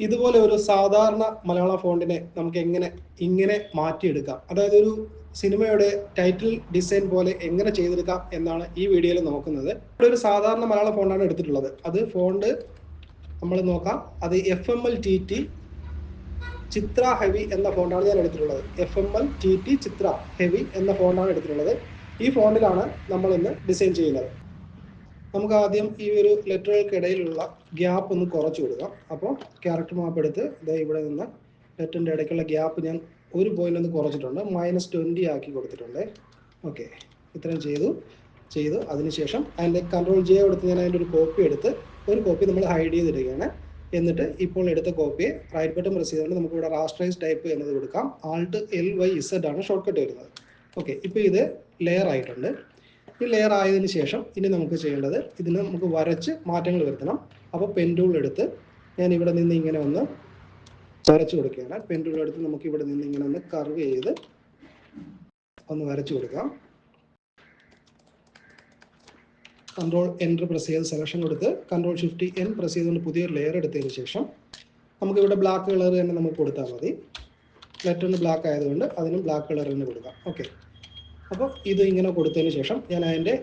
ഇതുപോലെ ഒരു സാധാരണ മലയാള ഫോണ്ടിനെ നമുക്ക് എങ്ങനെ ഇങ്ങനെ മാറ്റിയെടുക്കാം. അതായത് ഒരു സിനിമയുടെ ടൈറ്റിൽ ഡിസൈൻ പോലെ എങ്ങനെ ചെയ്തെടുക്കാം എന്നാണ് ഈ വീഡിയോയിൽ നോക്കുന്നത്. ഇവിടെ ഒരു സാധാരണ മലയാള ഫോണ്ടാണ് എടുത്തിട്ടുള്ളത്. അത് ഫോണ്ട് നമ്മൾ നോക്കാം. അത് F M L T T Chitra heavy എന്ന ഫോണ്ടാണ് ഞാൻ എടുത്തിട്ടുള്ളത്. F M L T T Chitra heavy എന്ന ഫോണ്ടാണ് എടുത്തിട്ടുള്ളത്. ഈ ഫോണ്ടിലാണ് നമ്മൾ ഇന്ന് ഡിസൈൻ ചെയ്യുന്നത്. നമുക്ക് ആദ്യം ഈ ഒരു ലെറ്ററുകൾക്കിടയിലുള്ള ഗ്യാപ്പ് ഒന്ന് കുറച്ചു കൊടുക്കാം. അപ്പോൾ ക്യാരക്ടർ മാപ്പ് എടുത്ത് ഇതാ ഇവിടെ നിന്ന് ലെറ്ററിന്റെ ഇടയ്ക്കുള്ള ഗ്യാപ്പ് ഞാൻ ഒരു പോയിന്റ് ഒന്ന് കുറച്ചിട്ടുണ്ട്. മൈനസ് ട്വന്റി ആക്കി കൊടുത്തിട്ടുണ്ട്. ഓക്കെ. ഇത്രയും ചെയ്തു. ചെയ്തു. അതിനുശേഷം അതിന്റെ കൺട്രോൾ ജെ കൊടുത്ത് ഞാൻ അതിന്റെ ഒരു കോപ്പി എടുത്ത് ഒരു കോപ്പി നമ്മൾ ഹൈഡ് ചെയ്തിടുകയാണ് എന്നിട്ട് ഇപ്പോൾ എടുത്ത കോപ്പിയെ റൈറ്റ് ബട്ടൺ പ്രസ് ചെയ്തുകൊണ്ട് നമുക്ക് ഇവിടെ റാസ്റ്ററൈസ് ടൈപ്പ് എന്നത് കൊടുക്കാം. ആൾട്ട് എൽ വൈ ഇസഡ് ആണ് ഷോർട്ട് കട്ട് വരുന്നത്. ഓക്കെ. ഇപ്പോൾ ഇത് ലെയർ ആയിട്ടുണ്ട്. ഈ ലെയർ ആയതിനു ശേഷം ഇനി നമുക്ക് ചെയ്യേണ്ടത് ഇതിന് നമുക്ക് വരച്ച് മാറ്റങ്ങൾ വരുത്തണം. അപ്പോൾ പെൻ ടൂൾ എടുത്ത് ഞാൻ ഇവിടെ നിന്ന് ഇങ്ങനെ ഒന്ന് വരച്ചു കൊടുക്കുകയാണ്. പെൻ ടൂൾ എടുത്ത് നമുക്ക് ഇവിടെ നിന്ന് ഇങ്ങനെ ഒന്ന് കർവ് ചെയ്ത് ഒന്ന് വരച്ചു കൊടുക്കാം. കൺട്രോൾ എന്റർ പ്രസ് ചെയ്ത് സെലക്ഷൻ കൊടുത്ത് കൺട്രോൾ ഷിഫ്റ്റ് എൻ പ്രസ് ചെയ്തുകൊണ്ട് പുതിയൊരു ലെയർ എടുത്തതിന് ശേഷം നമുക്ക് ഇവിടെ ബ്ലാക്ക് കളർ തന്നെ നമുക്ക് കൊടുത്താൽ മതി. ലെറ്ററിന് ബ്ലാക്ക് ആയതുകൊണ്ട് അതിനും ബ്ലാക്ക് കളർ തന്നെ കൊടുക്കാം. ഓക്കെ അപ്പോൾ ഇത് ഇങ്ങനെ കൊടുത്തതിന് ശേഷം ഞാൻ അതിന്റെ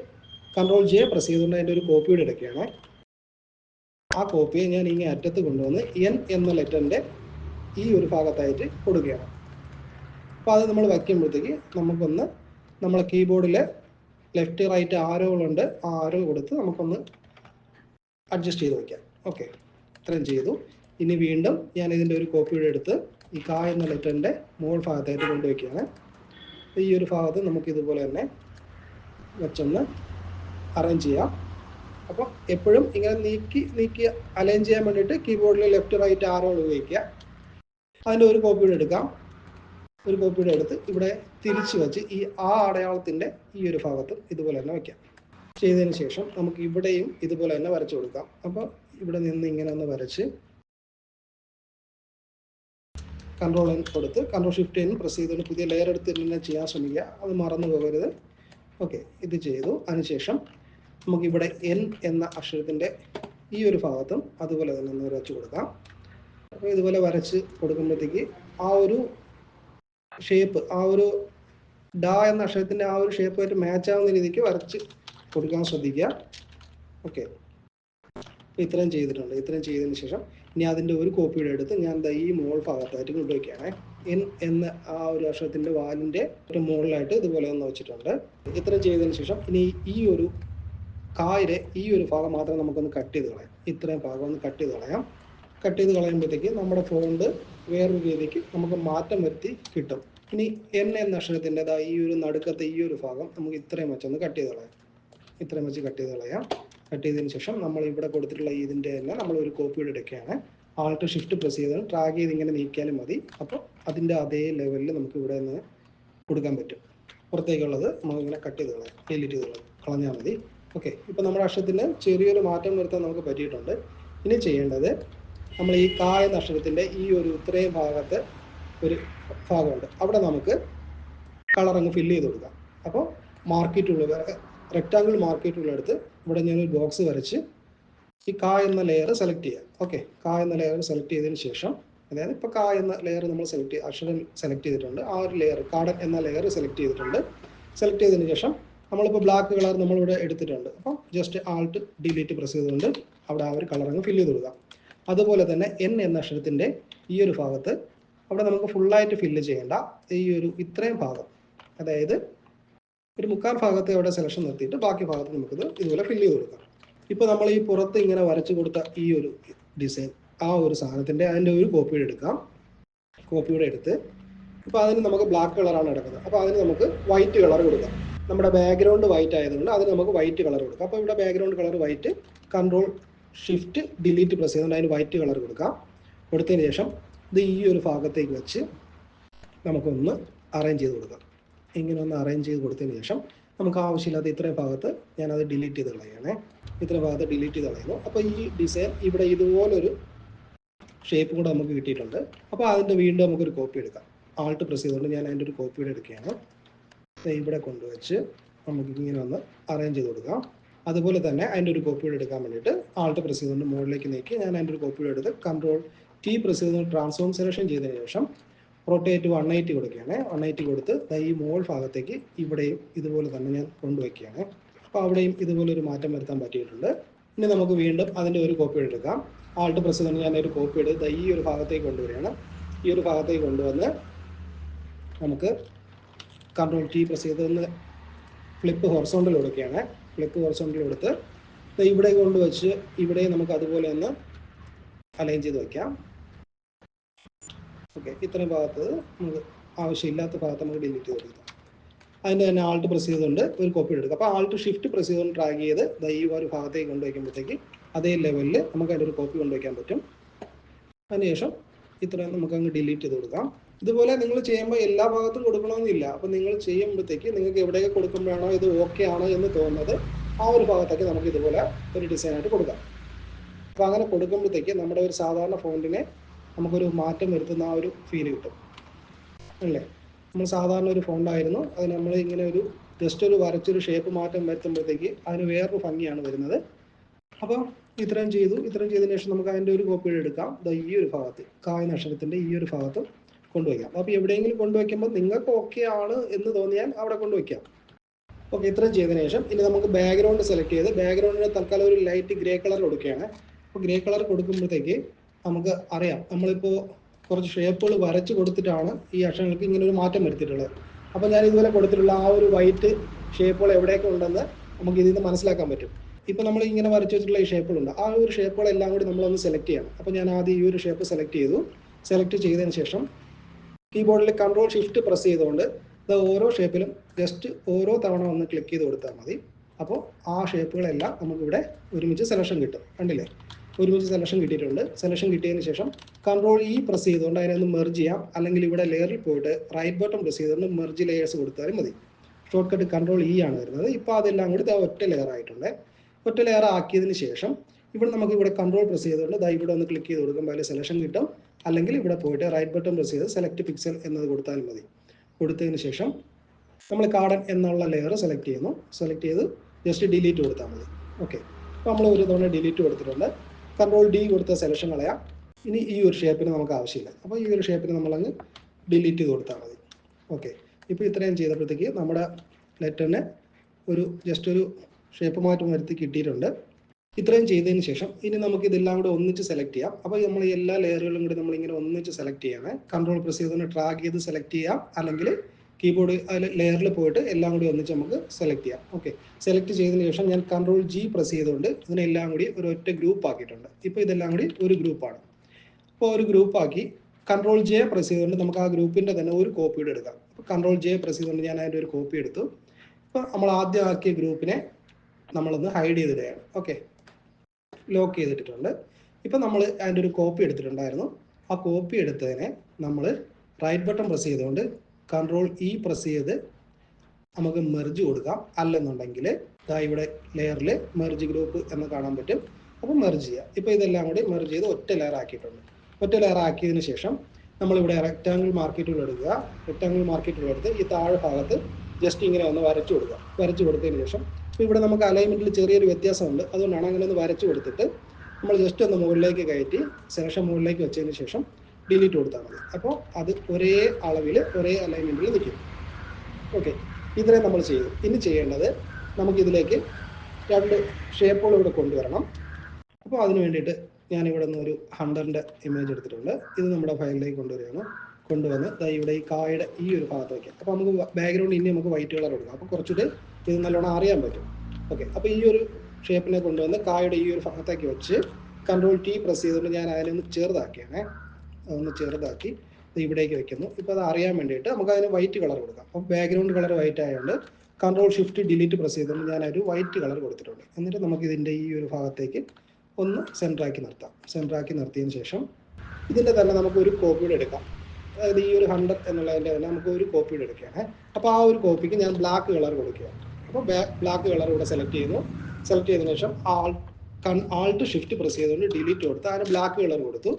കൺട്രോൾ ജെ പ്രസ് ചെയ്തുകൊണ്ട് അതിന്റെ ഒരു കോപ്പി കൂടി എടുക്കുകയാണ്. ആ കോപ്പിയെ ഞാൻ ഇങ്ങനെ അറ്റത്ത് കൊണ്ടുവന്ന് എൻ എന്ന ലെറ്ററിന്റെ ഈ ഒരു ഭാഗത്തായിട്ട് കൊടുക്കുകയാണ്. അപ്പോൾ അത് നമ്മൾ വയ്ക്കുമ്പോഴത്തേക്ക് നമുക്കൊന്ന് നമ്മളെ കീബോർഡിൽ ലെഫ്റ്റ് റൈറ്റ് ആരോകളുണ്ട് ആ ആരോ കൊടുത്ത് നമുക്കൊന്ന് അഡ്ജസ്റ്റ് ചെയ്ത് വയ്ക്കാം. ഓക്കെ ഇത്രയും ചെയ്തു. ഇനി വീണ്ടും ഞാൻ ഇതിന്റെ ഒരു കോപ്പി കൂടി എടുത്ത് ഈ കാ എന്ന ലെറ്ററിന്റെ മുകൾ ഭാഗത്തായിട്ട് കൊണ്ടുവയ്ക്കുകയാണ് ഈ ഒരു ഭാഗത്ത് നമുക്ക് ഇതുപോലെ തന്നെ വെച്ചൊന്ന് അറേഞ്ച് ചെയ്യാം. അപ്പോൾ എപ്പോഴും ഇങ്ങനെ നീക്കി നീക്കി അലൈൻ ചെയ്യാൻ വേണ്ടിയിട്ട് കീബോർഡിൽ ലെഫ്റ്റ് റൈറ്റ് ആറോൾ ഉപയോഗിക്കുക. അതിന്റെ ഒരു കോപ്പി കൂടെ എടുക്കാം. ഒരു കോപ്പി കൂടെ എടുത്ത് ഇവിടെ തിരിച്ചു വെച്ച് ഈ ആ അടയാളത്തിന്റെ ഈ ഒരു ഭാഗത്തും ഇതുപോലെ തന്നെ വയ്ക്കാം ചെയ്തതിന് ശേഷം നമുക്ക് ഇവിടെയും ഇതുപോലെ തന്നെ വരച്ചു കൊടുക്കാം. അപ്പോൾ ഇവിടെ നിന്ന് ഇങ്ങനെ ഒന്ന് വരച്ച് കൺട്രോൾ എൻ കൊടുത്ത് കൺട്രോൾ ഷിഫ്റ്റ് എൻ പ്രസ് ചെയ്തുകൊണ്ട് പുതിയ ലെയർ എടുത്ത് തന്നെ ചെയ്യാൻ ശ്രമിക്കുക. അത് മറന്നു പോകരുത്. ഓക്കെ ഇത് ചെയ്തു. അതിനുശേഷം നമുക്കിവിടെ എൻ എന്ന അക്ഷരത്തിന്റെ ഈ ഒരു ഭാഗത്തും അതുപോലെ തന്നെ ഒന്ന് വരച്ച് കൊടുക്കാം. അപ്പോൾ ഇതുപോലെ വരച്ച് കൊടുക്കുമ്പോഴത്തേക്ക് ആ ഒരു ഷേപ്പ് ആ ഒരു ഡ എന്ന അക്ഷരത്തിന്റെ ആ ഒരു ഷേപ്പുമായിട്ട് മാച്ച് ആവുന്ന രീതിക്ക് വരച്ച് കൊടുക്കാൻ ശ്രദ്ധിക്കുക. ഓക്കെ ഇത്രയും ചെയ്തിട്ടുണ്ട്. ഇത്രയും ചെയ്തതിന് ശേഷം ഇനി അതിന്റെ ഒരു കോപ്പിയുടെ എടുത്ത് ഞാൻ ദാ ഈ മോൾ ഭാഗത്തായിട്ട് കൊണ്ടുവയ്ക്കുകയാണ് എൻ എന്ന ആ ഒരു അക്ഷരത്തിന്റെ വാലിന്റെ ഒരു മുകളിലായിട്ട് ഇതുപോലെ ഒന്ന് വെച്ചിട്ടുണ്ട്. ഇത്ര ചെയ്തതിന് ശേഷം ഇനി ഈ ഒരു കായരെ ഈ ഒരു ഭാഗം മാത്രം നമുക്കൊന്ന് കട്ട് ചെയ്ത് കളയാം. ഇത്രയും ഭാഗം ഒന്ന് കട്ട് ചെയ്ത് കളയാം. കട്ട് ചെയ്ത് കളയുമ്പോഴത്തേക്ക് നമ്മുടെ ഫോണ്ട് വേറൊരു രീതിക്ക് നമുക്ക് മാറ്റം വരുത്തി കിട്ടും. ഇനി എൻ എന്ന അക്ഷരത്തിന്റെതായ ഈ ഒരു നടുക്കത്തെ ഈ ഒരു ഭാഗം നമുക്ക് ഇത്രയും വെച്ചൊന്ന് കട്ട് ചെയ്ത് കളയാം. ഇത്രയും വെച്ച് കട്ട് ചെയ്ത് കളയാം. കട്ട് ചെയ്തതിന് ശേഷം നമ്മൾ ഇവിടെ കൊടുത്തിട്ടുള്ള ഇതിന്റെ തന്നെ നമ്മൾ ഒരു കോപ്പിയുടെ എടുക്കുകയാണ്. ആൾട്ട് ഷിഫ്റ്റ് പ്രസ് ചെയ്ത് ട്രാക്ക് ചെയ്ത് ഇങ്ങനെ നീക്കിയാലും മതി. അപ്പോൾ അതിന്റെ അതേ ലെവലിൽ നമുക്ക് ഇവിടെ നിന്ന് കൊടുക്കാൻ പറ്റും. പുറത്തേക്കുള്ളത് നമ്മളിങ്ങനെ കട്ട് ചെയ്ത് കളയാം. ഡിലീറ്റ് ചെയ്ത് കളഞ്ഞാൽ മതി. ഓക്കെ ഇപ്പോൾ നമ്മുടെ അക്ഷരത്തിന് ചെറിയൊരു മാറ്റം വരുത്താൻ നമുക്ക് പറ്റിയിട്ടുണ്ട്. ഇനി ചെയ്യേണ്ടത് നമ്മൾ ഈ കാ എന്ന അക്ഷരത്തിന്റെ ഈ ഒരു ഇത്രയും ഭാഗത്ത് ഒരു ഭാഗമുണ്ട്. അവിടെ നമുക്ക് കളർ അങ്ങ് ഫില്ല് ചെയ്ത് കൊടുക്കാം. അപ്പോൾ മാർക്കറ്റുള്ള റെക്റ്റാങ്കിൾ മാർക്കറ്റുള്ള എടുത്ത് ഇവിടെ ഞാൻ ഒരു ബോക്സ് വരച്ച് ഈ കാ എന്ന ലെയർ സെലക്ട് ചെയ്യാം. ഓക്കെ കാ എന്ന ലെയർ സെലക്ട് ചെയ്തതിന് ശേഷം അതായത് ഇപ്പോൾ കാ എന്ന ലെയർ നമ്മൾ സെലക്ട് ചെയ്ത് അക്ഷരം സെലക്ട് ചെയ്തിട്ടുണ്ട്. ആ ഒരു ലെയർ കാടൻ എന്ന ലെയർ സെലക്ട് ചെയ്തിട്ടുണ്ട്. സെലക്ട് ചെയ്തതിന് ശേഷം നമ്മളിപ്പോൾ ബ്ലാക്ക് കളർ നമ്മളിവിടെ എടുത്തിട്ടുണ്ട്. അപ്പം ജസ്റ്റ് ആൾട്ട് ഡിലീറ്റ് പ്രസ് ചെയ്തുകൊണ്ട് അവിടെ ആ ഒരു കളർ അങ്ങ് ഫില്ല് ചെയ്ത് കൊടുക്കാം. അതുപോലെ തന്നെ എൻ എന്ന അക്ഷരത്തിന്റെ ഈ ഒരു ഭാഗത്ത് അവിടെ നമുക്ക് ഫുള്ളായിട്ട് ഫില്ല് ചെയ്യേണ്ട ഈ ഒരു ഇത്രയും ഭാഗം. അതായത് ഒരു മുക്കാൽ ഭാഗത്ത് അവിടെ സെലക്ഷൻ നിർത്തിയിട്ട് ബാക്കി ഭാഗത്ത് നമുക്കിത് ഇതുപോലെ ഫില്ല് ചെയ്ത് കൊടുക്കാം. ഇപ്പോൾ നമ്മൾ ഈ പുറത്ത് ഇങ്ങനെ വരച്ചു കൊടുത്ത ഈ ഒരു ഡിസൈൻ ആ ഒരു സാധനത്തിന്റെ അതിന്റെ ഒരു കോപ്പിയുടെ എടുക്കാം. കോപ്പിയുടെ എടുത്ത് ഇപ്പോൾ അതിന് നമുക്ക് ബ്ലാക്ക് കളറാണ് എടുക്കുന്നത്. അപ്പോൾ അതിന് നമുക്ക് വൈറ്റ് കളർ കൊടുക്കാം. നമ്മുടെ ബാക്ക്ഗ്രൗണ്ട് വൈറ്റ് ആയതുകൊണ്ട് അതിന് നമുക്ക് വൈറ്റ് കളർ കൊടുക്കാം. അപ്പോൾ ഇവിടെ background colour white control shift delete press ചെയ്തുകൊണ്ട് അതിന് വൈറ്റ് കളർ കൊടുക്കാം. കൊടുത്തതിന് ശേഷം ഇത് ഈ ഒരു ഭാഗത്തേക്ക് വെച്ച് നമുക്കൊന്ന് അറേഞ്ച് ചെയ്ത് കൊടുക്കാം. ഇങ്ങനെ ഒന്ന് അറേഞ്ച് ചെയ്ത് കൊടുത്തതിന് ശേഷം നമുക്ക് ആവശ്യമില്ലാത്ത ഇത്രയും ഭാഗത്ത് ഞാനത് ഡിലീറ്റ് ചെയ്ത് കളയണേ ഇത്രയും ഭാഗത്ത് ഡിലീറ്റ് ചെയ്ത് കളയുന്നു. അപ്പോൾ ഈ ഡിസൈൻ ഇവിടെ ഇതുപോലൊരു ഷേപ്പ് കൂടെ നമുക്ക് കിട്ടിയിട്ടുണ്ട്. അപ്പോൾ അതിന്റെ വീണ്ടും നമുക്കൊരു കോപ്പി എടുക്കാം. ആൾട്ട് പ്രസ് ചെയ്തുകൊണ്ട് ഞാൻ അതിന്റെ ഒരു കോപ്പി കൂടെ എടുക്കുകയാണ്. ഇവിടെ കൊണ്ടുവച്ച് നമുക്ക് ഇങ്ങനെ ഒന്ന് അറേഞ്ച് ചെയ്ത് കൊടുക്കാം. അതുപോലെ തന്നെ അതിന്റെ ഒരു കോപ്പി കൂടെ എടുക്കാൻ വേണ്ടിയിട്ട് ആൾട്ട് പ്രസ് ചെയ്തുകൊണ്ട് മുകളിലേക്ക് നീക്കി ഞാൻ അതിന്റെ ഒരു കോപ്പി കൂടെ എടുത്ത് കൺട്രോൾ ടി പ്രസ് ചെയ്തുകൊണ്ട് ട്രാൻസ്ഫോം സെലക്ഷൻ ചെയ്തതിന് ശേഷം റൊട്ടേറ്റ് വൺ എയ്റ്റി കൊടുക്കുകയാണ്. വൺ എയ്റ്റി കൊടുത്ത് ഈ മോൾ ഭാഗത്തേക്ക് ഇവിടെയും ഇതുപോലെ തന്നെ ഞാൻ കൊണ്ടുവയ്ക്കുകയാണ്. അപ്പോൾ അവിടെയും ഇതുപോലെ ഒരു മാറ്റം വരുത്താൻ പറ്റിയിട്ടുണ്ട്. ഇനി നമുക്ക് വീണ്ടും അതിന്റെ ഒരു കോപ്പി എടുക്കാം. ആൾട്ട് പ്രസ് തന്നെ ഞാൻ ഒരു കോപ്പി എടുത്ത് ഈ ഒരു ഭാഗത്തേക്ക് കൊണ്ടുവരികയാണ്. ഈ ഒരു ഭാഗത്തേക്ക് കൊണ്ടുവന്ന് നമുക്ക് കൺട്രോൾ ടി പ്രസ് ചെയ്തൊന്ന് ഫ്ലിപ്പ് ഹൊറസോണ്ടിൽ കൊടുക്കുകയാണ്. ഫ്ലിപ്പ് ഹൊറസോണ്ടിൽ കൊടുത്ത് ഇവിടെ കൊണ്ടുവച്ച് ഇവിടെ നമുക്ക് അതുപോലെ ഒന്ന് അലൈൻ ചെയ്ത് വയ്ക്കാം ഓക്കെ ഇത്രയും ഭാഗത്ത് നമുക്ക് ആവശ്യമില്ലാത്ത ഭാഗത്ത് നമുക്ക് ഡിലീറ്റ് ചെയ്ത് കൊടുക്കാം. അതിന്റെ തന്നെ ആൾട്ട് പ്രസ് ചെയ്തുകൊണ്ട് ഒരു കോപ്പി എടുക്കുക. അപ്പോൾ ആൾട്ട് ഷിഫ്റ്റ് പ്രസ് ചെയ്തുകൊണ്ട് ട്രാക്ക് ചെയ്ത് ഈ ഒരു ഭാഗത്തേക്ക് കൊണ്ടുവയ്ക്കുമ്പോഴത്തേക്ക് അതേ ലെവലിൽ നമുക്ക് അതിന്റെ ഒരു കോപ്പി കൊണ്ടുവയ്ക്കാൻ പറ്റും. അതിനുശേഷം ഇത്രയും നമുക്ക് അങ്ങ് ഡിലീറ്റ് ചെയ്ത് കൊടുക്കാം. ഇതുപോലെ നിങ്ങൾ ചെയ്യുമ്പോൾ എല്ലാ ഭാഗത്തും കൊടുക്കണമെന്നില്ല. അപ്പോൾ നിങ്ങൾ ചെയ്യുമ്പോഴത്തേക്ക് നിങ്ങൾക്ക് എവിടെയൊക്കെ കൊടുക്കുമ്പോഴാണോ ഇത് ഓക്കെ ആണോ എന്ന് തോന്നുന്നത് ആ ഒരു ഭാഗത്തേക്ക് നമുക്ക് ഇതുപോലെ ഒരു ഡിസൈനായിട്ട് കൊടുക്കാം. അപ്പോൾ അങ്ങനെ കൊടുക്കുമ്പോഴത്തേക്ക് നമ്മുടെ ഒരു സാധാരണ ഫോണ്ടിനെ നമുക്കൊരു മാറ്റം വരുത്തുന്ന ആ ഒരു ഫീൽ കിട്ടും. അല്ലേ? നമ്മൾ സാധാരണ ഒരു ഫോണ്ടായിരുന്നു അത് നമ്മൾ ഇങ്ങനെ ഒരു ജസ്റ്റ് ഒരു വരച്ചൊരു ഷേപ്പ് മാറ്റം വരുത്തുമ്പോഴത്തേക്ക് അതിന് വേറൊരു ഭംഗിയാണ് വരുന്നത്. അപ്പോൾ ഇത്രയും ചെയ്തു. ഇത്രയും ചെയ്തതിനു ശേഷം നമുക്ക് അതിന്റെ ഒരു കോപ്പി എടുക്കാം. ഈ ഒരു ഭാഗത്ത് കായ നക്ഷത്രത്തിന്റെ ഈ ഒരു ഭാഗത്ത് കൊണ്ടുവയ്ക്കാം. അപ്പോൾ എവിടെയെങ്കിലും കൊണ്ടുവയ്ക്കുമ്പോൾ നിങ്ങൾക്ക് ഓക്കെ ആണ് എന്ന് തോന്നിയാൽ അവിടെ കൊണ്ടുവയ്ക്കാം. ഓക്കെ ഇത്രയും ചെയ്തതിനു ശേഷം ഇനി നമുക്ക് ബാക്ക്ഗ്രൗണ്ട് സെലക്ട് ചെയ്ത് ബാക്ക്ഗ്രൗണ്ടിന് തൽക്കാലം ഒരു ലൈറ്റ് ഗ്രേ കളർ കൊടുക്കുകയാണ്. അപ്പോൾ ഗ്രേ കളർ കൊടുക്കുമ്പോഴത്തേക്ക് നമുക്ക് അറിയാം. നമ്മളിപ്പോൾ കുറച്ച് ഷേപ്പുകൾ വരച്ച് കൊടുത്തിട്ടാണ് ഈ അക്ഷരങ്ങൾക്ക് ഇങ്ങനെ ഒരു മാറ്റം വരുത്തിയിട്ടുള്ളത്. അപ്പോൾ ഞാൻ ഇതുപോലെ കൊടുത്തിട്ടുള്ള ആ ഒരു വൈറ്റ് ഷേപ്പുകൾ എവിടെയൊക്കെ ഉണ്ടെന്ന് നമുക്ക് ഇതിൽ നിന്ന് മനസ്സിലാക്കാൻ പറ്റും. ഇപ്പോൾ നമ്മൾ ഇങ്ങനെ വരച്ച് വെച്ചിട്ടുള്ള ഈ ഷേപ്പുകളുണ്ട് ആ ഒരു ഷേപ്പുകളെല്ലാം കൂടി നമ്മളൊന്ന് സെലക്ട് ചെയ്യണം. അപ്പോൾ ഞാൻ ആദ്യം ഈ ഒരു ഷേപ്പ് സെലക്ട് ചെയ്തു. സെലക്ട് ചെയ്തതിന് ശേഷം കീബോർഡിൽ കൺട്രോൾ ഷിഫ്റ്റ് പ്രസ് ചെയ്തുകൊണ്ട് ഇത് ഓരോ ഷേപ്പിലും ജസ്റ്റ് ഓരോ തവണ ഒന്ന് ക്ലിക്ക് ചെയ്ത് കൊടുത്താൽ മതി. അപ്പോൾ ആ ഷേപ്പുകളെല്ലാം നമുക്കിവിടെ ഒരുമിച്ച് സെലക്ഷൻ കിട്ടും. കണ്ടില്ലേ? ഒരുമിച്ച് സെലക്ഷൻ കിട്ടിയിട്ടുണ്ട്. സെലക്ഷൻ കിട്ടിയതിന് ശേഷം കൺട്രോൾ ഇ പ്രസ് ചെയ്തുകൊണ്ട് അതിനെ ഒന്ന് മെർജ് ചെയ്യാം. അല്ലെങ്കിൽ ഇവിടെ ലെയറിൽ പോയിട്ട് റൈറ്റ് ബട്ടൺ പ്രസ് ചെയ്തുകൊണ്ട് മെർജ് ലെയേഴ്സ് കൊടുത്താലും മതി. ഷോർട്ട് കട്ട് കൺട്രോൾ ഇ ആണ് വരുന്നത്. ഇപ്പോൾ അതെല്ലാം കൂടി ഒറ്റ ലെയർ ആയിട്ടുണ്ട്. ഒറ്റ ലെയർ ആക്കിയതിന് ശേഷം ഇവിടെ നമുക്ക് ഇവിടെ കൺട്രോൾ പ്രസ് ചെയ്തുകൊണ്ട് ദാ ഇവിടെ ഒന്ന് ക്ലിക്ക് ചെയ്ത് കൊടുക്കുമ്പോൾ അതിൽ സെലക്ഷൻ കിട്ടും. അല്ലെങ്കിൽ ഇവിടെ പോയിട്ട് റൈറ്റ് ബട്ടൺ പ്രസ് ചെയ്ത് സെലക്ട് പിക്സൽ എന്നത് കൊടുത്താലും മതി. കൊടുത്തതിന് ശേഷം നമ്മൾ കാർഡൻ എന്നുള്ള ലെയർ സെലക്ട് ചെയ്യുന്നു. സെലക്ട് ചെയ്ത് ജസ്റ്റ് ഡിലീറ്റ് കൊടുത്താൽ മതി. ഓക്കെ അപ്പോൾ നമ്മൾ ഒരു തവണ ഡിലീറ്റ് കൊടുത്തിട്ടുണ്ട്. കൺട്രോൾ ഡി കൊടുത്ത സെലക്ഷൻ കളയാം. ഇനി ഈ ഒരു ഷേപ്പിന് നമുക്ക് ആവശ്യമില്ല. അപ്പോൾ ഈ ഒരു ഷേപ്പിന് നമ്മളങ്ങ് ഡിലീറ്റ് ചെയ്ത് കൊടുത്താൽ മതി. ഓക്കെ ഇപ്പോൾ ഇത്രയും ചെയ്തപ്പോഴത്തേക്ക് നമ്മുടെ ലെറ്ററിന് ഒരു ജസ്റ്റ് ഒരു ഷേപ്പ് മാറ്റം വരുത്തി കിട്ടിയിട്ടുണ്ട്. ഇത്രയും ചെയ്തതിന് ശേഷം ഇനി നമുക്ക് ഇതെല്ലാം കൂടെ ഒന്നിച്ച് സെലക്ട് ചെയ്യാം. അപ്പോൾ നമ്മൾ എല്ലാ ലെയറുകളും കൂടി നമ്മളിങ്ങനെ ഒന്നിച്ച് സെലക്ട് ചെയ്യണം. കൺട്രോൾ പ്രസ് ചെയ്തുകൊണ്ട് ട്രാക്ക് ചെയ്ത് സെലക്ട് ചെയ്യാം. അല്ലെങ്കിൽ കീബോർഡ് അതിൽ ലെയറിൽ പോയിട്ട് എല്ലാം കൂടി ഒന്നിച്ച് നമുക്ക് സെലക്ട് ചെയ്യാം. ഓക്കെ സെലക്ട് ചെയ്തതിന് ശേഷം ഞാൻ കൺട്രോൾ ജി പ്രസ് ചെയ്തുകൊണ്ട് ഇതിനെല്ലാം കൂടി ഒരു ഒറ്റ ഗ്രൂപ്പ് ആക്കിയിട്ടുണ്ട്. ഇപ്പോൾ ഇതെല്ലാം കൂടി ഒരു ഗ്രൂപ്പാണ് അപ്പോൾ ഒരു ഗ്രൂപ്പ് ആക്കി കൺട്രോൾ ജെ പ്രസ് ചെയ്തുകൊണ്ട് നമുക്ക് ആ ഗ്രൂപ്പിന്റെ തന്നെ ഒരു കോപ്പി കൂടെ എടുക്കാം. അപ്പോൾ കൺട്രോൾ ജെ പ്രസ് ചെയ്തുകൊണ്ട് ഞാൻ അതിന്റെ ഒരു കോപ്പി എടുത്തു. ഇപ്പോൾ നമ്മൾ ആദ്യം ആക്കിയ ഗ്രൂപ്പിനെ നമ്മളൊന്ന് ഹൈഡ് ചെയ്തിടുകയാണ്. ഓക്കെ ലോക്ക് ചെയ്തിട്ടുണ്ട് ഇപ്പം നമ്മൾ അതിന്റെ ഒരു കോപ്പി എടുത്തിട്ടുണ്ടായിരുന്നു. ആ കോപ്പി എടുത്തതിനെ നമ്മൾ റൈറ്റ് ബട്ടൺ പ്രസ് ചെയ്തുകൊണ്ട് കൺട്രോൾ ഇ പ്രസ് ചെയ്ത് നമുക്ക് മെർജ് കൊടുക്കാം. അല്ലെന്നുണ്ടെങ്കിൽ ഇതാ ഇവിടെ ലെയറിൽ മെർജ് ഗ്രൂപ്പ് എന്ന് കാണാൻ പറ്റും. അപ്പോൾ മെർജ് ചെയ്യാം. ഇപ്പോൾ ഇതെല്ലാം കൂടി മെർജ് ചെയ്ത് ഒറ്റ ലെയർ ആക്കിയിട്ടുണ്ട്. ഒറ്റ ലെയർ ആക്കിയതിന് ശേഷം നമ്മളിവിടെ റെക്റ്റാങ്കിൾ മാർക്കറ്റുകൾ എടുക്കുക. റെക്റ്റാങ്കിൾ മാർക്കറ്റുകൾ എടുത്ത് ഈ താഴെ ഭാഗത്ത് ജസ്റ്റ് ഇങ്ങനെ ഒന്ന് വരച്ചു കൊടുക്കുക. വരച്ചു കൊടുത്തതിന് ശേഷം ഇപ്പോൾ ഇവിടെ നമുക്ക് അലൈൻമെന്റിൽ ചെറിയൊരു വ്യത്യാസമുണ്ട്. അതുകൊണ്ടാണ് അങ്ങനെ ഒന്ന് വരച്ചു കൊടുത്തിട്ട് നമ്മൾ ജസ്റ്റ് ഒന്ന് മുകളിലേക്ക് കയറ്റി സെലക്ഷൻ മുകളിലേക്ക് വെച്ചതിന് ശേഷം ഡിലീറ്റ് കൊടുത്താൽ മതി. അപ്പോൾ അത് ഒരേ അളവിൽ ഒരേ അലൈൻമെന്റിൽ നിൽക്കും. ഓക്കെ ഇത്രയും നമ്മൾ ചെയ്തു. ഇനി ചെയ്യേണ്ടത് നമുക്കിതിലേക്ക് രണ്ട് ഷേപ്പുകൾ ഇവിടെ കൊണ്ടുവരണം. അപ്പോൾ അതിന് വേണ്ടിയിട്ട് ഞാൻ ഇവിടെ നിന്ന് ഒരു ഹണ്ടറിന്റെ ഇമേജ് എടുത്തിട്ടുണ്ട്. ഇത് നമ്മുടെ ഫയലിലേക്ക് കൊണ്ടുവരികയാണ്. കൊണ്ടുവന്ന് ഇവിടെ ഈ കായുടെ ഈ ഒരു ഭാഗത്ത് വയ്ക്കാം അപ്പോൾ നമുക്ക് ബാക്ക്ഗ്രൗണ്ട് ഇനി നമുക്ക് വൈറ്റ് കളർ കൊടുക്കാം. അപ്പോൾ കുറച്ചുകൂടി ഇത് നല്ലോണം അറിയാൻ പറ്റും. ഓക്കെ അപ്പോൾ ഈ ഒരു ഷേപ്പിനെ കൊണ്ടുവന്ന് കായുടെ ഈ ഒരു ഭാഗത്തേക്ക് വെച്ച് കൺട്രോൾ ടി പ്രസ് ചെയ്തുകൊണ്ട് ഞാൻ അതിനെ ഒന്ന് ചെറുതാക്കിയാണേ. അതൊന്ന് ചെറുതാക്കി ഇവിടേക്ക് വെക്കുന്നു. ഇപ്പോൾ അത് അറിയാൻ വേണ്ടിയിട്ട് നമുക്ക് അതിന് വൈറ്റ് കളർ കൊടുക്കാം. അപ്പോൾ ബാക്ക്ഗ്രൗണ്ട് കളർ വൈറ്റ് ആയതുകൊണ്ട് കൺട്രോൾ ഷിഫ്റ്റ് ഡിലീറ്റ് പ്രസ് ചെയ്തുകൊണ്ട് ഞാൻ ഒരു വൈറ്റ് കളർ കൊടുത്തിട്ടുണ്ട്. എന്നിട്ട് നമുക്ക് ഇതിന്റെ ഈ ഒരു ഭാഗത്തേക്ക് ഒന്ന് സെന്ററാക്കി നിർത്താം. സെന്ററാക്കി നിർത്തിയതിന് ശേഷം ഇതിന്റെ തന്നെ നമുക്ക് ഒരു കോപ്പിയുടെ എടുക്കാം. അതായത് ഈ ഒരു ഹൺഡ്രഡ് എന്നുള്ളതിന്റെ തന്നെ നമുക്ക് ഒരു കോപ്പിയുടെ എടുക്കുകയാണ്. അപ്പോൾ ആ ഒരു കോപ്പിക്ക് ഞാൻ ബ്ലാക്ക് കളർ കൊടുക്കുകയാണ്. അപ്പോൾ ബ്ലാക്ക് കളർ ഇവിടെ സെലക്ട് ചെയ്യുന്നു. സെലക്ട് ചെയ്തതിനു ശേഷം ആൾ കൺ ആൾട്ട് ഷിഫ്റ്റ് പ്രസ് ചെയ്തുകൊണ്ട് ഡിലീറ്റ് കൊടുത്ത് അതിന് ബ്ലാക്ക് കളർ കൊടുത്തു.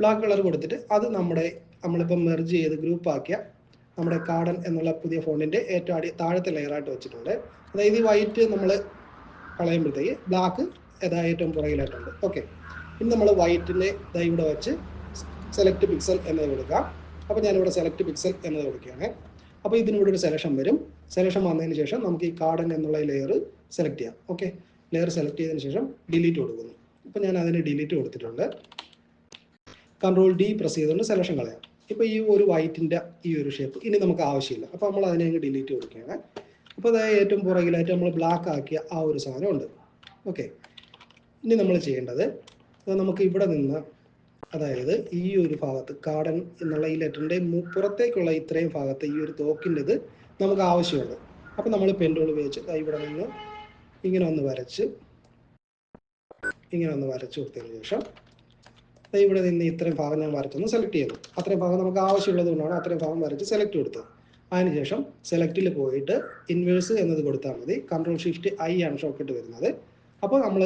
ബ്ലാക്ക് കളർ കൊടുത്തിട്ട് അത് നമ്മുടെ നമ്മളിപ്പോൾ മെർജ് ചെയ്ത് ഗ്രൂപ്പ് ആക്കിയ നമ്മുടെ കാർഡൻ എന്നുള്ള പുതിയ ഫോണിന്റെ ഏറ്റവും അടി താഴത്തെ ലെയറായിട്ട് വെച്ചിട്ടുണ്ട്. അതായത് ഈ വൈറ്റ് നമ്മൾ കളയുമ്പോഴത്തേക്ക് ബ്ലാക്ക് ഏതാ ഏറ്റവും പുറകിലായിട്ടുണ്ട്. ഓക്കെ ഇനി നമ്മൾ വൈറ്റിനെ ഇവിടെ വെച്ച് സെലക്ട് പിക്സൽ എന്നത് കൊടുക്കാം അപ്പോൾ ഞാനിവിടെ സെലക്ട് പിക്സൽ എന്നത് കൊടുക്കുകയാണ്. അപ്പോൾ ഇതിനിവിടെ ഒരു സെലക്ഷൻ വരും. സെലക്ഷൻ വന്നതിന് ശേഷം നമുക്ക് ഈ കാർഡൻ എന്നുള്ള ലെയർ സെലക്ട് ചെയ്യാം. ഓക്കെ ലെയർ സെലക്ട് ചെയ്തതിന് ശേഷം ഡിലീറ്റ് കൊടുക്കുന്നു. അപ്പോൾ ഞാൻ അതിന് ഡിലീറ്റ് കൊടുത്തിട്ടുണ്ട്. കൺട്രോൾ ഡി പ്രസ് ചെയ്തുകൊണ്ട് സെലക്ഷൻ കളയാം. ഇപ്പോൾ ഈ ഒരു വൈറ്റിന്റെ ഈ ഒരു ഷേപ്പ് ഇനി നമുക്ക് ആവശ്യമില്ല. അപ്പോൾ നമ്മൾ അതിനെ അങ്ങ് ഡിലീറ്റ് കൊടുക്കുകയാണ്. അപ്പോൾ അതായത് ഏറ്റവും പുറകിലായിട്ട് നമ്മൾ ബ്ലാക്ക് ആക്കിയ ആ ഒരു സാധനം ഉണ്ട്. ഓക്കെ ഇനി നമ്മൾ ചെയ്യേണ്ടത് നമുക്ക് ഇവിടെ നിന്ന് അതായത് ഈ ഒരു ഭാഗത്ത് കാടൻ എന്നുള്ള ഈ ലെറ്ററിന്റെ പുറത്തേക്കുള്ള ഇത്രയും ഭാഗത്ത് ഈ ഒരു തോക്കിന്റെത് നമുക്ക് ആവശ്യമുണ്ട് അപ്പോൾ നമ്മൾ പെൻഡോൾ ഉപയോഗിച്ച് ഇവിടെ നിന്ന് ഇങ്ങനെ ഒന്ന് വരച്ച് ഇങ്ങനെ ഒന്ന് വരച്ചു കൊടുത്തതിന് ശേഷം ഇവിടെ നിന്ന് ഇത്രയും ഭാഗം ഞാൻ വരച്ചൊന്ന് സെലക്ട് ചെയ്തു. അത്രയും ഭാഗം നമുക്ക് ആവശ്യമുള്ളത് കൊണ്ടാണ് അത്രയും ഭാഗം വരച്ച് സെലക്ട് കൊടുത്തത്. അതിനുശേഷം സെലക്റ്റിൽ പോയിട്ട് ഇൻവേഴ്സ് എന്നത് കൊടുത്താൽ മതി. കൺട്രോൾ ഷിഫ്റ്റ് ഐ ആണ് ഷോർട്ട് വരുന്നത്. അപ്പോൾ നമ്മൾ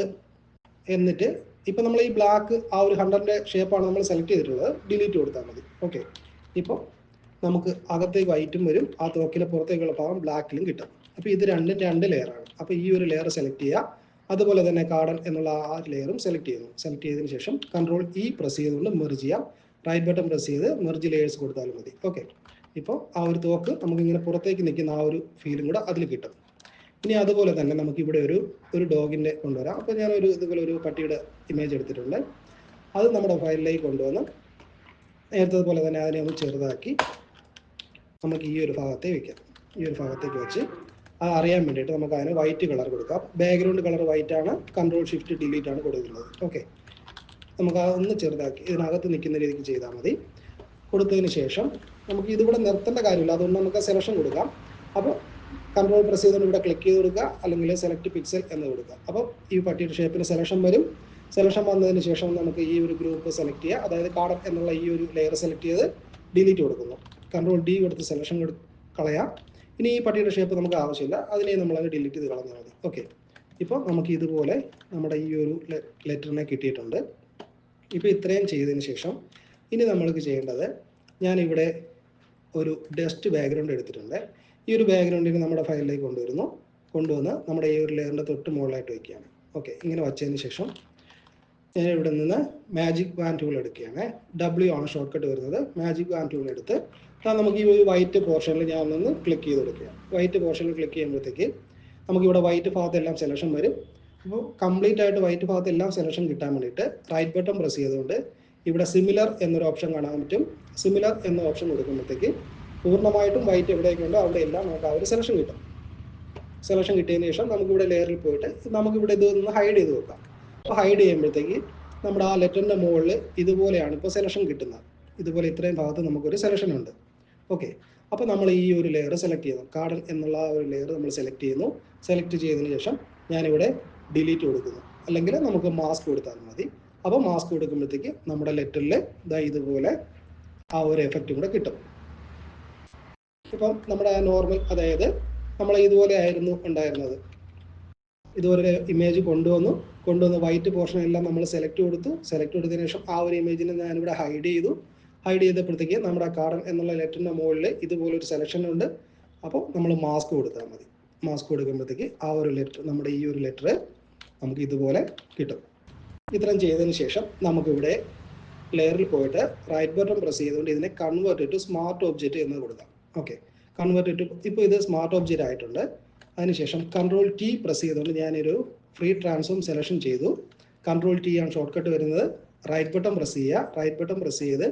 എന്നിട്ട് ഇപ്പം നമ്മൾ ഈ ബ്ലാക്ക് ആ ഒരു ഹൺഡ്രഡിന്റെ ഷേപ്പാണ് നമ്മൾ സെലക്ട് ചെയ്തിട്ടുള്ളത്. ഡിലീറ്റ് കൊടുത്താൽ മതി. ഓക്കെ ഇപ്പോൾ നമുക്ക് അകത്തേക്ക് വൈറ്റും വരും. ആ തോക്കിലെ പുറത്തേക്കുള്ള ഭാഗം ബ്ലാക്കിലും കിട്ടും. അപ്പോൾ ഇത് രണ്ടും രണ്ട് ലെയറാണ് അപ്പോൾ ഈ ഒരു ലെയർ സെലക്ട് ചെയ്യുക. അതുപോലെ തന്നെ കാർഡൻ എന്നുള്ള ആ ലെയറും സെലക്ട് ചെയ്യുന്നു സെലക്ട് ചെയ്തതിന് ശേഷം കൺട്രോൾ ഇ പ്രസ് ചെയ്തുകൊണ്ട് മെർജ് ചെയ്യാം. റൈറ്റ് ബട്ടൺ പ്രസ് ചെയ്ത് മെർജ് ലെയേഴ്സ് കൊടുത്താലും മതി. ഓക്കെ ഇപ്പോൾ ആ ഒരു തോക്ക് നമുക്കിങ്ങനെ പുറത്തേക്ക് നിൽക്കുന്ന ആ ഒരു ഫീലും കൂടെ അതിൽ കിട്ടും. ഇനി അതുപോലെ തന്നെ നമുക്ക് ഇവിടെ ഒരു ഒരു ഡോഗിന്റെ കൊണ്ടുവരാം. അപ്പോൾ ഞാനൊരു ഇതുപോലെ ഒരു പട്ടിയുടെ ഇമേജ് എടുത്തിട്ടുണ്ട്. അത് നമ്മുടെ ഫയലിലേക്ക് കൊണ്ടുവന്ന് നേരത്തെ പോലെ തന്നെ അതിനെ ഒന്ന് ചെറുതാക്കി നമുക്ക് ഈ ഒരു ഭാഗത്തേക്ക് വയ്ക്കാം ഈ ഒരു ഭാഗത്തേക്ക് വെച്ച് അറിയാൻ വേണ്ടിയിട്ട് നമുക്ക് അതിന് വൈറ്റ് കളർ കൊടുക്കാം. ബാക്ക്ഗ്രൗണ്ട് കളർ വൈറ്റ് ആണ്. കൺട്രോൾ ഷിഫ്റ്റ് ഡിലീറ്റ് ആണ് കൊടുക്കുന്നത് ഓക്കെ നമുക്ക് അതൊന്ന് ചെറുതാക്കി ഇതിനകത്ത് നിൽക്കുന്ന രീതിക്ക് ചെയ്താൽ മതി. കൊടുത്തതിന് ശേഷം നമുക്ക് ഇതിവിടെ നിർത്തേണ്ട കാര്യമില്ല. അതുകൊണ്ട് നമുക്ക് സെലക്ഷൻ കൊടുക്കാം. അപ്പോൾ കൺട്രോൾ പ്രസ് ചെയ്തുകൊണ്ട് ഇവിടെ ക്ലിക്ക് ചെയ്ത് കൊടുക്കുക. അല്ലെങ്കിൽ സെലക്ട് പിക്സൽ എന്ന് കൊടുക്കുക. അപ്പോൾ ഈ പട്ടിയുടെ ഷേപ്പിന് സെലക്ഷൻ വരും. സെലക്ഷൻ വന്നതിന് ശേഷം നമുക്ക് ഈ ഒരു ഗ്രൂപ്പ് സെലക്ട് ചെയ്യുക അതായത് കാർഡ് എന്നുള്ള ഈ ഒരു ലെയർ സെലക്ട് ചെയ്ത് ഡിലീറ്റ് കൊടുക്കുന്നു. കൺട്രോൾ ഡി കൊടുത്ത് സെലക്ഷൻ കളയാം. ഇനി ഈ പട്ടിയുടെ ഷേപ്പ് നമുക്ക് ആവശ്യമില്ല. അതിനെ നമ്മൾ അങ്ങ് ഡിലീറ്റ് ചെയ്ത് കളഞ്ഞാൽ മതി. ഓക്കെ ഇപ്പോൾ നമുക്ക് ഇതുപോലെ നമ്മുടെ ഈ ഒരു ലെറ്ററിനെ കിട്ടിയിട്ടുണ്ട്. ഇപ്പോൾ ഇത്രയും ചെയ്തതിന് ശേഷം ഇനി നമ്മൾക്ക് ചെയ്യേണ്ടത് ഞാനിവിടെ ഒരു ഡസ്റ്റ് ബാക്ക്ഗ്രൗണ്ട് എടുത്തിട്ടുണ്ട്. ഈ ഒരു ബാക്ക്ഗ്രൗണ്ടിനെ നമ്മുടെ ഫയലിലേക്ക് കൊണ്ടുവരുന്നു. കൊണ്ടുവന്ന് നമ്മുടെ ഈ ഒരു ലെയറിന്റെ തൊട്ട് മുകളിലായിട്ട് വയ്ക്കുകയാണ് ഓക്കെ ഇങ്ങനെ വച്ചതിന് ശേഷം ഞാൻ ഇവിടെ നിന്ന് മാജിക് വാൻ ടൂൾ എടുക്കുകയാണ്. ഡബ്ല്യു ആണ് ഷോർട്ട് കട്ട് വരുന്നത്. മാജിക് വാൻ ടൂൾ എടുത്ത് ദാ നമുക്ക് ഈ ഒരു വൈറ്റ് പോർഷനിൽ ഞാൻ ഒന്ന് ക്ലിക്ക് ചെയ്ത് കൊടുക്കുക. വൈറ്റ് പോർഷനിൽ ക്ലിക്ക് ചെയ്യുമ്പോഴത്തേക്ക് നമുക്ക് ഇവിടെ വൈറ്റ് ഭാഗത്ത് എല്ലാം സെലക്ഷൻ വരും. അപ്പോൾ കംപ്ലീറ്റ് ആയിട്ട് വൈറ്റ് ഭാഗത്ത് എല്ലാം സെലക്ഷൻ കിട്ടാൻ വേണ്ടിയിട്ട് റൈറ്റ് ബട്ടൺ പ്രസ് ചെയ്തുകൊണ്ട് ഇവിടെ സിമിലർ എന്നൊരു ഓപ്ഷൻ കാണാൻ പറ്റും. സിമിലർ എന്ന ഓപ്ഷൻ കൊടുക്കുമ്പോഴത്തേക്ക് പൂർണമായിട്ടും വൈറ്റ് എവിടേക്കുണ്ടോ അവിടെ എല്ലാം നമുക്ക് ആ ഒരു സെലക്ഷൻ കിട്ടും. സെലക്ഷൻ കിട്ടിയതിന് ശേഷം നമുക്കിവിടെ ലെയറിൽ പോയിട്ട് നമുക്കിവിടെ ഇത് ഒന്ന് ഹൈഡ് ചെയ്ത് വെക്കാം. അപ്പോൾ ഹൈഡ് ചെയ്യുമ്പോഴത്തേക്ക് നമ്മുടെ ആ ലെറ്ററിന്റെ മുകളിൽ ഇതുപോലെയാണ് ഇപ്പോൾ സെലക്ഷൻ കിട്ടുന്നത്. ഇതുപോലെ ഇത്രയും ഭാഗത്ത് നമുക്കൊരു സെലക്ഷൻ ഉണ്ട്. ഓക്കെ അപ്പോൾ നമ്മൾ ഈ ഒരു ലെയർ സെലക്ട് ചെയ്യുന്നു കാർഡൻ എന്നുള്ള ഒരു ലെയർ നമ്മൾ സെലക്ട് ചെയ്യുന്നു. സെലക്ട് ചെയ്തതിന് ശേഷം ഞാനിവിടെ ഡിലീറ്റ് കൊടുക്കുന്നു. അല്ലെങ്കിൽ നമുക്ക് മാസ്ക് കൊടുത്താൽ മതി. അപ്പോൾ മാസ്ക് കൊടുക്കുമ്പോഴത്തേക്ക് നമ്മുടെ ലെറ്ററിൽ ഇതാ ഇതുപോലെ ആ ഒരു എഫക്റ്റും കൂടെ കിട്ടും. ഇപ്പം നമ്മുടെ നോർമൽ അതായത് നമ്മൾ ഇതുപോലെ ആയിരുന്നു ഉണ്ടായിരുന്നത്. ഇതുപോലെ ഇമേജ് കൊണ്ടുവന്നു. കൊണ്ടുവന്ന് വൈറ്റ് പോർഷൻ എല്ലാം നമ്മൾ സെലക്ട് കൊടുത്തു. സെലക്ട് കൊടുത്തതിന് ശേഷം ആ ഒരു ഇമേജിനെ ഞാനിവിടെ ഹൈഡ് ചെയ്തു. ഹൈഡ് ചെയ്തപ്പോഴത്തേക്ക് നമ്മുടെ കാർഡൻ എന്നുള്ള ലെറ്ററിന്റെ മുകളിൽ ഇതുപോലൊരു സെലക്ഷൻ ഉണ്ട്. അപ്പോൾ നമ്മൾ മാസ്ക് കൊടുത്താൽ മതി. മാസ്ക് കൊടുക്കുമ്പോഴത്തേക്ക് ആ ഒരു ലെറ്റർ നമ്മുടെ ഈ ഒരു ലെറ്റർ നമുക്ക് ഇതുപോലെ കിട്ടും. ഇത്രയും ചെയ്തതിന് ശേഷം നമുക്കിവിടെ ലെയറിൽ പോയിട്ട് റൈറ്റ് ബട്ടൺ പ്രസ് ചെയ്തുകൊണ്ട് ഇതിനെ കൺവേർട്ട് ടു സ്മാർട്ട് ഒബ്ജക്റ്റ് എന്ന് കൊടുക്കാം. ഓക്കെ കൺവേർട്ട് ടു ഇപ്പോൾ ഇത് സ്മാർട്ട് ഒബ്ജക്റ്റ് ആയിട്ടുണ്ട്. അതിനുശേഷം കൺട്രോൾ ടി പ്രസ് ചെയ്തുകൊണ്ട് ഞാനൊരു ഫ്രീ ട്രാൻസ്ഫോം സെലക്ഷൻ ചെയ്തു. കൺട്രോൾ ടി ആണ് ഷോർട്ട് കട്ട് വരുന്നത്. റൈറ്റ് ബട്ടൺ പ്രസ് ചെയ്യുക. റൈറ്റ് ബട്ടൺ പ്രസ് ചെയ്ത്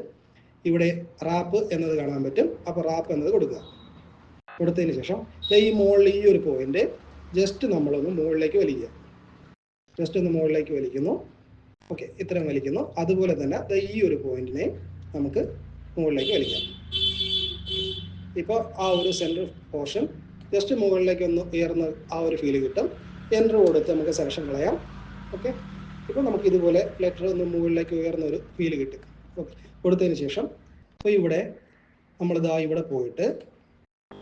ഇവിടെ റാപ്പ് എന്നത് കാണാൻ പറ്റും. അപ്പോൾ റാപ്പ് എന്നത് കൊടുക്കുക. കൊടുത്തതിന് ശേഷം ഈ മുകളിൽ ഈ ഒരു പോയിന്റ് ജസ്റ്റ് നമ്മളൊന്ന് മുകളിലേക്ക് വലിക്കുക. ജസ്റ്റ് ഒന്ന് മുകളിലേക്ക് വലിക്കുന്നു. ഓക്കെ ഇത്രയും വലിക്കുന്നു. അതുപോലെ തന്നെ ഈ ഒരു പോയിന്റിനെ നമുക്ക് മുകളിലേക്ക് വലിക്കാം. ഇപ്പോൾ ആ ഒരു സെന്റർ പോർഷൻ ജസ്റ്റ് മുകളിലേക്ക് ഒന്ന് ഉയർന്ന് ആ ഒരു ഫീൽ കിട്ടും. എന്റർ കൊടുത്ത് നമുക്ക് സെലക്ഷൻ കളയാം. ഓക്കെ ഇപ്പോൾ നമുക്ക് ഇതുപോലെ ലെറ്റർ ഒന്ന് മുകളിലേക്ക് ഉയർന്ന ഒരു ഫീൽ കിട്ടും. ഓക്കെ കൊടുത്തതിന് ശേഷം സോ ഇവിടെ നമ്മളിതാ ഇവിടെ പോയിട്ട്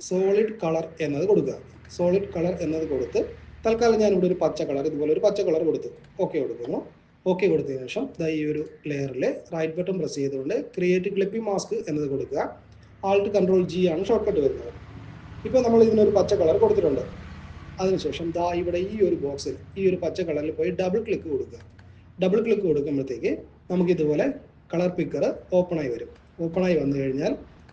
സോളിഡ് കളർ എന്നത് കൊടുക്കുക. സോളിഡ് കളർ എന്നത് കൊടുത്ത് തൽക്കാലം ഞാൻ ഇവിടെ ഒരു പച്ച കളർ ഇതുപോലെ ഒരു പച്ച കളർ കൊടുത്തു. ഓക്കെ കൊടുക്കുന്നു. ഓക്കെ കൊടുത്തതിന് ശേഷം ദാ ഈ ഒരു ലെയറിൽ റൈറ്റ് ബട്ടൺ പ്രസ് ചെയ്തുകൊണ്ട് ക്രിയേറ്റ് ക്ലിപ്പിംഗ് മാസ്ക് എന്നത് കൊടുക്കുക. ആൾട്ട് കൺട്രോൾ ജി ആണ് ഷോർട്ട് കട്ട് വരുന്നത്. ഇപ്പോൾ നമ്മൾ ഇതിനൊരു പച്ച കളർ കൊടുത്തിട്ടുണ്ട്. അതിനുശേഷം ദാ ഇവിടെ ഈ ഒരു ബോക്സിൽ ഈ ഒരു പച്ച കളറിൽ പോയി ഡബിൾ ക്ലിക്ക് കൊടുക്കുക. ഡബിൾ ക്ലിക്ക് കൊടുക്കുമ്പോഴത്തേക്ക് നമുക്ക് ഇതുപോലെ കളർ പിക്കർ ഓപ്പണായി വരും. ഓപ്പണായി വന്നു കഴിഞ്ഞാൽ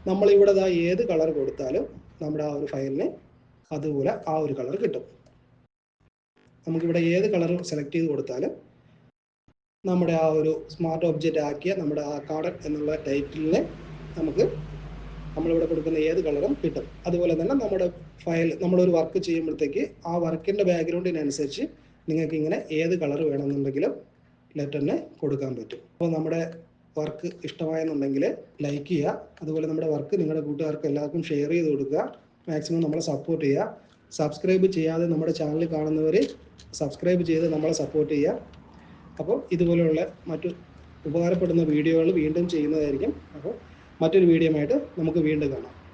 നമ്മളിവിടെ ദാ ഏത് കളർ കൊടുത്താലും നമ്മുടെ ആ ഒരു ഫയലിന് അതുപോലെ ആ ഒരു കളർ കിട്ടും. നമുക്കിവിടെ ഏത് കളർ സെലക്ട് ചെയ്ത് കൊടുത്താലും നമ്മുടെ ആ ഒരു സ്മാർട്ട് ഒബ്ജക്റ്റ് ആക്കിയ നമ്മുടെ ആ കാർഡ് എന്നുള്ള ടൈറ്റിലിനെ നമുക്ക് നമ്മളിവിടെ കൊടുക്കുന്ന ഏത് കളറും കിട്ടും. അതുപോലെ തന്നെ നമ്മുടെ ഫയൽ നമ്മളൊരു വർക്ക് ചെയ്യുമ്പോഴത്തേക്ക് ആ വർക്കിന്റെ ബാക്ക്ഗ്രൗണ്ടിനനുസരിച്ച് നിങ്ങൾക്ക് ഇങ്ങനെ ഏത് കളർ വേണമെന്നുണ്ടെങ്കിലും ലെറ്ററിന് കൊടുക്കാൻ പറ്റും. അപ്പോൾ നമ്മുടെ വർക്ക് ഇഷ്ടമായെന്നുണ്ടെങ്കിൽ ലൈക്ക് ചെയ്യുക. അതുപോലെ നമ്മുടെ വർക്ക് നിങ്ങളുടെ കൂട്ടുകാർക്ക് എല്ലാവർക്കും ഷെയർ ചെയ്ത് കൊടുക്കുക. മാക്സിമം നമ്മളെ സപ്പോർട്ട് ചെയ്യുക. സബ്സ്ക്രൈബ് ചെയ്യാതെ നമ്മുടെ ചാനൽ കാണുന്നവർ സബ്സ്ക്രൈബ് ചെയ്ത് നമ്മളെ സപ്പോർട്ട് ചെയ്യുക. അപ്പോൾ ഇതുപോലെയുള്ള മറ്റു ഉപകാരപ്പെടുന്ന വീഡിയോകൾ വീണ്ടും ചെയ്യുന്നതായിരിക്കും. അപ്പോൾ മറ്റൊരു വീഡിയോ ആയിട്ട് നമുക്ക് വീണ്ടും കാണാം.